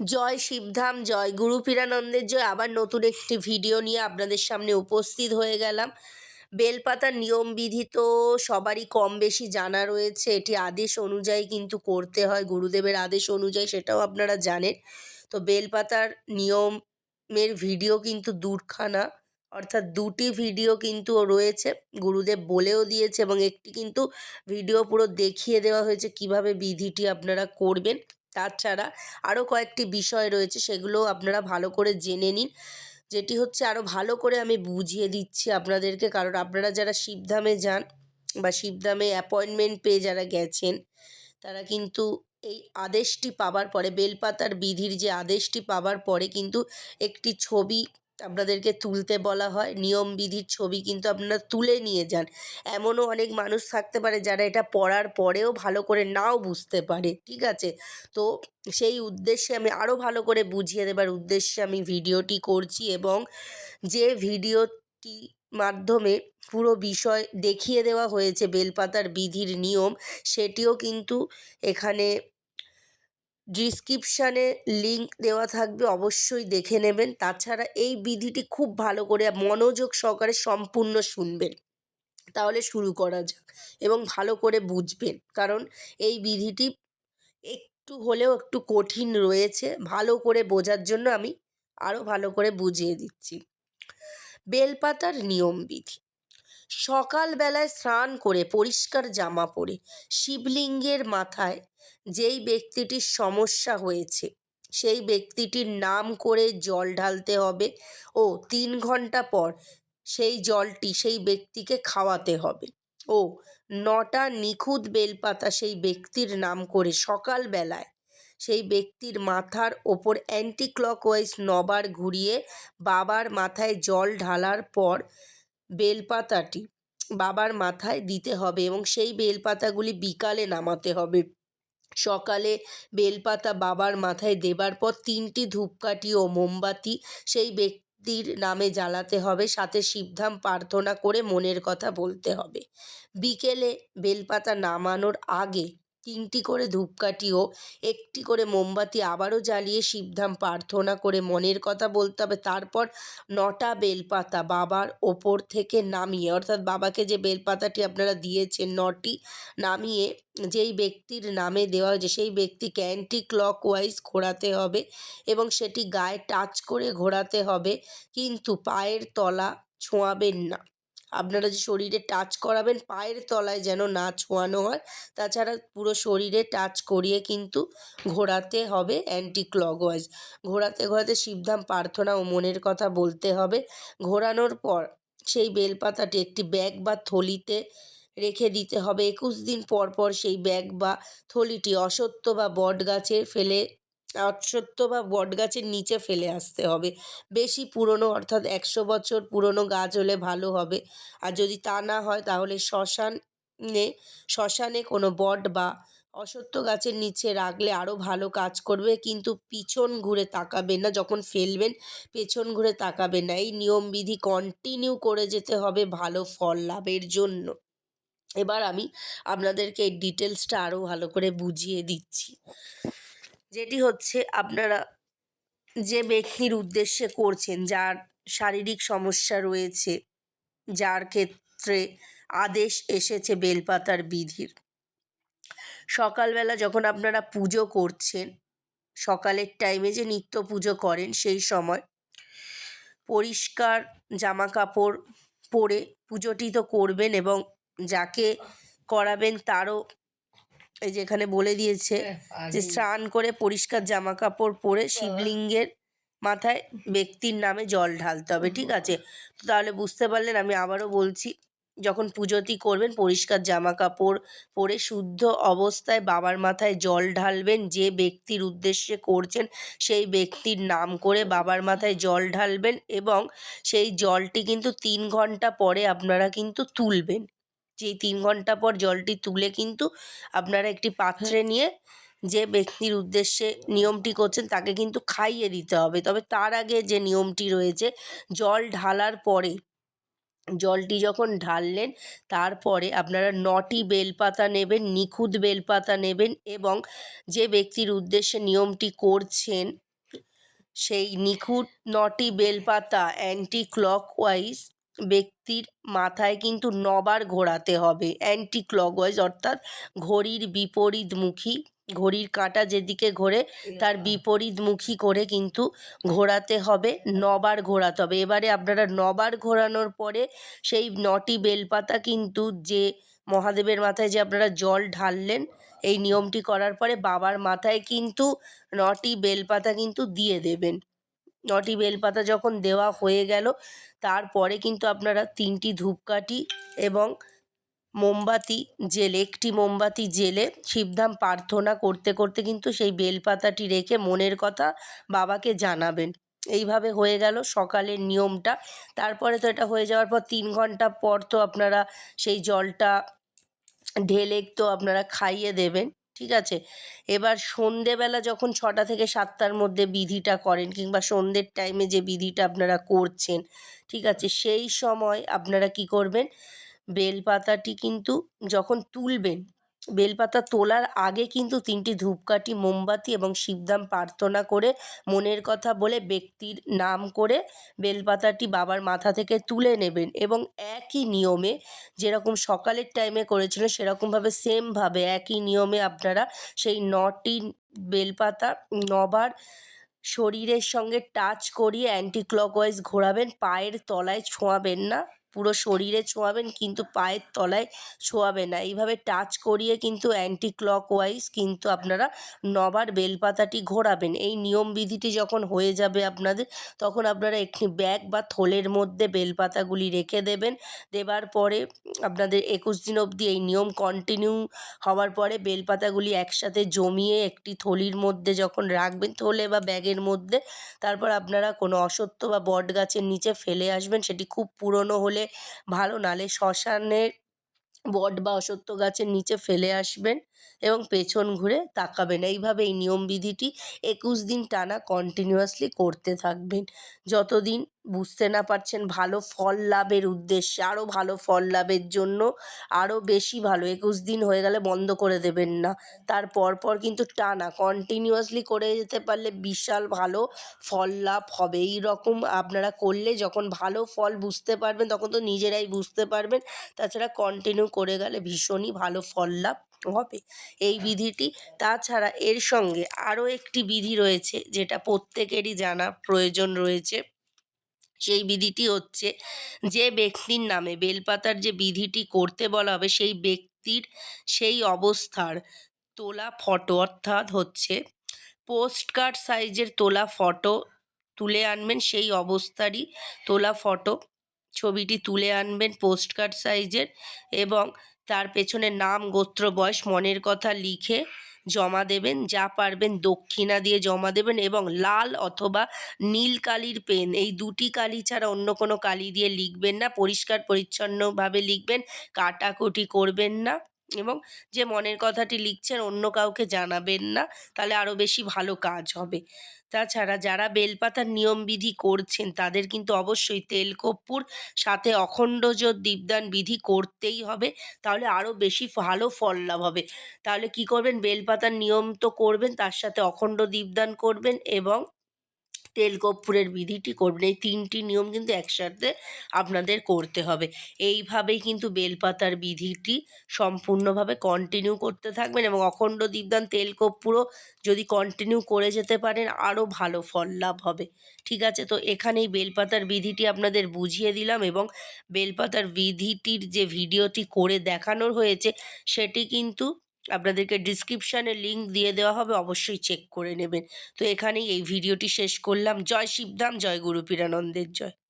জয় শিবধাম, জয় গুরু পীরানন্দের জয়। আবার নতুন একটি ভিডিও নিয়ে আপনাদের সামনে উপস্থিত হয়ে গেলাম। বেলপাতার নিয়মবিধি তো সবারই কম বেশি জানা রয়েছে। এটি আদেশ অনুযায়ী কিন্তু করতে হয়, গুরুদেবের আদেশ অনুযায়ী সেটাও আপনারা জানেন। তো বেলপাতার নিয়মের ভিডিও কিন্তু দুখানা, অর্থাৎ দুটি ভিডিও কিন্তু রয়েছে, গুরুদেব বলেও দিয়েছে এবং একটি কিন্তু ভিডিও পুরো দেখিয়ে দেওয়া হয়েছে কীভাবে বিধিটি আপনারা করবেন। তাছাড়া আরও কয়েকটি বিষয় রয়েছে, সেগুলো আপনারা ভালো করে জেনে নিন। যেটি হচ্ছে আরও ভালো করে আমি বুঝিয়ে দিচ্ছি আপনাদেরকে, কারণ আপনারা যারা শিবধামে যান বা শিবধামে অ্যাপয়েন্টমেন্ট পেয়ে যারা গেছেন, তারা কিন্তু এই আদেশটি পাবার পরে, বেলপাতার বিধির যে আদেশটি পাবার পরে কিন্তু একটি ছবি আপনাদেরকে তুলতে বলা হয়। নিয়ম বিধির ছবি কিন্তু আপনারা তুলে নিয়ে যান। এমনও অনেক মানুষ থাকতে পারে যারা এটা পড়ার পরেও ভালো করে নাও বুঝতে পারে, ঠিক আছে? তো সেই উদ্দেশ্যে আমি আরও ভালো করে বুঝিয়ে দেবার উদ্দেশ্যে আমি ভিডিওটি করছি এবং যে ভিডিওটি মাধ্যমে পুরো বিষয় দেখিয়ে দেওয়া হয়েছে বেলপাতার বিধির নিয়ম, সেটিও কিন্তু এখানে ডিসক্রিপশানে লিংক দেওয়া থাকবে, অবশ্যই দেখে নেবেন। তাছাড়া এই বিধিটি খুব ভালো করে মনোযোগ সহকারে সম্পূর্ণ শুনবেন। তাহলে শুরু করা যাক এবং ভালো করে বুঝবেন। কারণ এই বিধিটি একটু হলেও একটু কঠিন রয়েছে। ভালো করে বোঝার জন্য আমি আরও ভালো করে বুঝিয়ে দিচ্ছি। বেলপাতার নিয়ম বিধি। সকালবেলায় স্নান করে পরিষ্কার জামা পরে শিবলিঙ্গের মাথায় যেই ব্যক্তিটির সমস্যা হয়েছে, সেই ব্যক্তিটির নাম করে জল ঢালতে হবে ও তিন ঘণ্টা পর সেই জলটি সেই ব্যক্তিকে খাওয়াতে হবে। ও নটা নিখুঁত বেলপাতা সেই ব্যক্তির নাম করে সকালবেলায় সেই ব্যক্তির মাথার ওপর অ্যান্টি ক্লকওয়াইজ নবার ঘুরিয়ে বাবার মাথায় জল ঢালার পর বেলপাতাটি বাবার মাথায় দিতে হবে এবং সেই বেলপাতাগুলি বিকালে নামাতে হবে। সকালে বেলপাতা বাবার মাথায় দেবার পর তিনটি ধূপকাঠি ও মোমবাতি সেই ব্যক্তির নামে জ্বালাতে হবে, সাথে শিবধাম প্রার্থনা করে মনের কথা বলতে হবে। বিকেলে বেলপাতা নামানোর আগে তিনটি করে ধূপকাঠি ও একটি করে মোমবাতি আবারও জ্বালিয়ে শিবধাম প্রার্থনা করে মনের কথা বলতে হবে। তারপর নটা বেলপাতা বাবার ওপর থেকে নামিয়ে, অর্থাৎ বাবাকে যে বেলপাতাটি আপনারা দিয়েছেন নটি, নামিয়ে যেই ব্যক্তির নামে দেওয়া হয়েছে সেই ব্যক্তিকে অ্যান্টি ক্লক ওয়াইজ ঘোরাতে হবে এবং সেটি গায়ে টাচ করে ঘোরাতে হবে, কিন্তু পায়ের তলা ছোঁয়াবেন না। আপনারা যে শরীরে টাচ করাবেন, পায়ের তলায় যেন না ছোঁয়ানো হয়, তাছাড়া পুরো শরীরে টাচ করিয়ে কিন্তু ঘোরাতে হবে অ্যান্টি ক্লকওয়াইজ ঘোরাতে ঘোরাতে শিবধাম প্রার্থনা ও মনের কথা বলতে হবে। ঘোরানোর পর সেই বেলপাতাটি একটি ব্যাগ বা থলিতে রেখে দিতে হবে। একুশ দিন পর পর সেই ব্যাগ বা থলিটি অসত্য বা বট গাছে ফেলে অশ্বত্থ বা বট গাছের নিচে ফেলে আসতে হবে। বেশি পুরনো অর্থাৎ একশো বছর পুরনো গাছ হলে ভালো হবে। আর যদি তা না হয় তাহলে শ্মশানে শ্মশানে কোনো বট বা অশ্বত্থ গাছের নিচে রাখলে আরও ভালো কাজ করবে। কিন্তু পিছন ঘুরে তাকাবেন না, যখন ফেলবেন পেছন ঘুরে তাকাবেন না। এই নিয়মবিধি কন্টিনিউ করে যেতে হবে ভালো ফল লাভের জন্য। এবার আমি আপনাদেরকে ডিটেলসটা আরও ভালো করে বুঝিয়ে দিচ্ছি। যেটি হচ্ছে আপনারা যে ব্যক্তির উদ্দেশ্যে করছেন, যার শারীরিক সমস্যা রয়েছে, যার ক্ষেত্রে আদেশ এসেছে বেলপাতার বিধির। সকালবেলা যখন আপনারা পুজো করছেন, সকালের টাইমে যে নিত্য পুজো করেন, সেই সময় পরিষ্কার জামা কাপড় পরে পুজোটি তো করবেন এবং যাকে করাবেন তারও এই যে এখানে বলে দিয়েছে যে স্নান করে পরিষ্কার জামা কাপড় পরে শিবলিঙ্গের মাথায় ব্যক্তির নামে জল ঢালতে হবে ঠিক আছে? তো তাহলে বুঝতে পারলেন আমি আবারও বলছি যখন পুজোটি করবেন পরিষ্কার জামা কাপড় পরে শুদ্ধ অবস্থায় বাবার মাথায় জল ঢালবেন যে ব্যক্তির উদ্দেশ্যে করছেন সেই ব্যক্তির নাম করে বাবার মাথায় জল ঢালবেন এবং সেই জলটি কিন্তু তিন ঘণ্টা পরে আপনারা কিন্তু তুলবেন। যেই তিন ঘণ্টা পর জলটি তুলে কিন্তু আপনারা একটি পাত্রে নিয়ে যে ব্যক্তির উদ্দেশ্যে নিয়মটি করছেন তাকে কিন্তু খাইয়ে দিতে হবে। তবে তার আগে যে নিয়মটি রয়েছে জল ঢালার পরে জলটি যখন ঢাললেন তারপরে আপনারা নটি বেলপাতা নেবেন নিখুঁত বেলপাতা নেবেন এবং যে ব্যক্তির উদ্দেশ্যে নিয়মটি করছেন সেই নিখুঁত নটি বেলপাতা অ্যান্টি ক্লকওয়াইজ ব্যক্তির মাথায় কিন্তু নবার ঘোরাতে হবে। অ্যান্টি ক্লকওয়াইজ অর্থাৎ ঘড়ির বিপরীতমুখী ঘড়ির কাঁটা যেদিকে ঘোরে তার বিপরীতমুখী করে কিন্তু ঘোরাতে হবে নবার ঘোরাতে হবে। এবারে আপনারা নবার ঘোরানোর পরে সেই নটি বেলপাতা কিন্তু যে মহাদেবের মাথায় যে আপনারা জল ঢাললেন এই নিয়মটি করার পরে বাবার মাথায় কিন্তু নটি বেলপাতা কিন্তু দিয়ে দেবেন। নটি বেলপাতা যখন দেওয়া হয়ে গেল, তারপরে কিন্তু আপনারা তিনটি ধূপকাঠি এবং মোমবাতি জেলে, একটি মোমবাতি জেলে শিবধাম প্রার্থনা করতে করতে কিন্তু সেই বেলপাতাটি রেখে মনের কথা বাবাকে জানাবেন। এইভাবে হয়ে গেল সকালের নিয়মটা। তারপরে তো এটা হয়ে যাওয়ার পর তিন ঘণ্টা পর তো আপনারা সেই জলটা ঢেলে তো আপনারা খাইয়ে দেবেন। ঠিক আছে? এবার সন্ধেবেলা যখন ছটা থেকে সাতটার মধ্যে বিধিটা করেন কিংবা সন্ধ্যের টাইমে যে বিধিটা আপনারা করছেন, ঠিক আছে? সেই সময় আপনারা কি করবেন? বেলপাতাটি কিন্তু যখন তুলবেন বেলপাতা তোলার আগে কিন্তু তিনটি ধূপকাঠি, মোমবাতি এবং শিবদাম প্রার্থনা করে, মনের কথা বলে ব্যক্তির নাম করে বেলপাতাটি বাবার মাথা থেকে তুলে নেবেন এবং একই নিয়মে যেরকম সকালের টাইমে করেছিলেন সেরকমভাবে সেমভাবে একই নিয়মে আপনারা সেই নটি বেলপাতা নবার শরীরের সঙ্গে টাচ করিয়ে অ্যান্টি ক্লকওয়াইজ ঘোরাবেন, পায়ের তলায় ছোঁয়াবেন না। পুরো শরীরে ছোঁয়াবেন কিন্তু পায়ের তলায় ছোঁয়াবেন না। এইভাবে টাচ করিয়ে কিন্তু অ্যান্টি ক্লক ক্লকওয়াইজ কিন্তু আপনারা নবার বেলপাতাটি ঘোরাবেন। এই নিয়ম বিধিটি যখন হয়ে যাবে আপনাদের, তখন আপনারা একটি ব্যাগ বা থলের মধ্যে বেলপাতাগুলি রেখে দেবেন। দেবার পরে আপনাদের একুশ দিন অবধি এই নিয়ম কন্টিনিউ হওয়ার পরে বেলপাতাগুলি একসাথে জমিয়ে একটি থলির মধ্যে যখন রাখবেন, থলে বা ব্যাগের মধ্যে, তারপর আপনারা কোনো অসত্য বা বট গাছের নিচে ফেলে আসবেন। সেটি খুব পুরনো হলে ভালো নালে শ্মশানের বট বা অশ্বত্থ গাছের নিচে ফেলে আসবেন এবং পেছন ঘুরে তাকাবেন। এইভাবে এই নিয়মবিধিটি একুশ দিন টানা কন্টিনিউয়াসলি করতে থাকবেন। যতদিন বুঝতে না পারছেন ভালো ফল লাভের উদ্দেশ্যে। আরও ভালো ফল লাভের জন্য আরও বেশি ভালো। একুশ দিন হয়ে গেলে বন্ধ করে দেবেন না। তার পরপর কিন্তু টানা কন্টিনিউয়াসলি করে যেতে পারলে বিশাল ভালো ফল লাভ হবে। এই রকম আপনারা করলে যখন ভালো ফল বুঝতে পারবেন, তখন তো নিজেরাই বুঝতে পারবেন। তাছাড়া কন্টিনিউ করে গেলে ভীষণই ভালো ফল লাভ হবে। এই বিধিটি। তাছাড়া এর সঙ্গে আরও একটি বিধি রয়েছে, যেটা প্রত্যেকেরই জানা প্রয়োজন রয়েছে। সেই বিধিটি হচ্ছে যে ব্যক্তির নামে বেলপাতার যে বিধিটি করতে বলা হবে সেই ব্যক্তির সেই অবস্থার তোলা ফটো অর্থাৎ হচ্ছে পোস্ট কার্ড সাইজের তোলা ফটো তুলে আনবেন, সেই অবস্থারই তোলা ফটো ছবিটি তুলে আনবেন পোস্ট কার্ড সাইজের এবং তার পেছনে নাম, গোত্র, বয়স, মনের কথা লিখে জমা দেবেন, যা পারবেন দক্ষিণা দিয়ে জমা দেবেন এবং লাল অথবা নীল কালির পেন, এই দুটি কালি ছাড়া অন্য কোনো কালি দিয়ে লিখবেন না, পরিষ্কার পরিচ্ছন্নভাবে লিখবেন, কাটাকুটি করবেন না। এবং যে মনের কথাটি লিখছেন, অন্য কাউকে জানাবেন না, তাহলে আরও বেশি ভালো কাজ হবে। তাছাড়া যারা বেলপাতার নিয়মবিধি করছেন, তাদের কিন্তু অবশ্যই তেল কর্পূর, সাথে অখণ্ড জোত দীপদান বিধি করতেই হবে, তাহলে আরও বেশি ভালো ফল লাভ হবে। তাহলে কি করবেন? বেলপাতার নিয়ম তো করবেন, তার সাথে অখণ্ড দীপদান করবেন এবং তেল কর্পূরের বিধিটি করবেন এই তিনটি নিয়ম কিন্তু একসাথে আপনাদের করতে হবে। এইভাবেই কিন্তু বেলপাতার বিধিটি সম্পূর্ণভাবে কন্টিনিউ করতে থাকবেন এবং অখণ্ড দীপদান তেল কর্পূরও যদি কন্টিনিউ করে যেতে পারেন, আরও ভালো ফল লাভ হবে। ঠিক আছে? তো এখানেই বেলপাতার বিধিটি আপনাদের বুঝিয়ে দিলাম এবং বেলপাতার বিধিটির যে ভিডিওটি করে দেখানোর হয়েছে, সেটি কিন্তু আপনাদেরকে ডিসক্রিপশানে লিঙ্ক দিয়ে দেওয়া হবে, অবশ্যই চেক করে নেবেন। তো এখানেই এই ভিডিওটি শেষ করলাম। জয় শিবধাম, জয় গুরু পীরানন্দের জয়।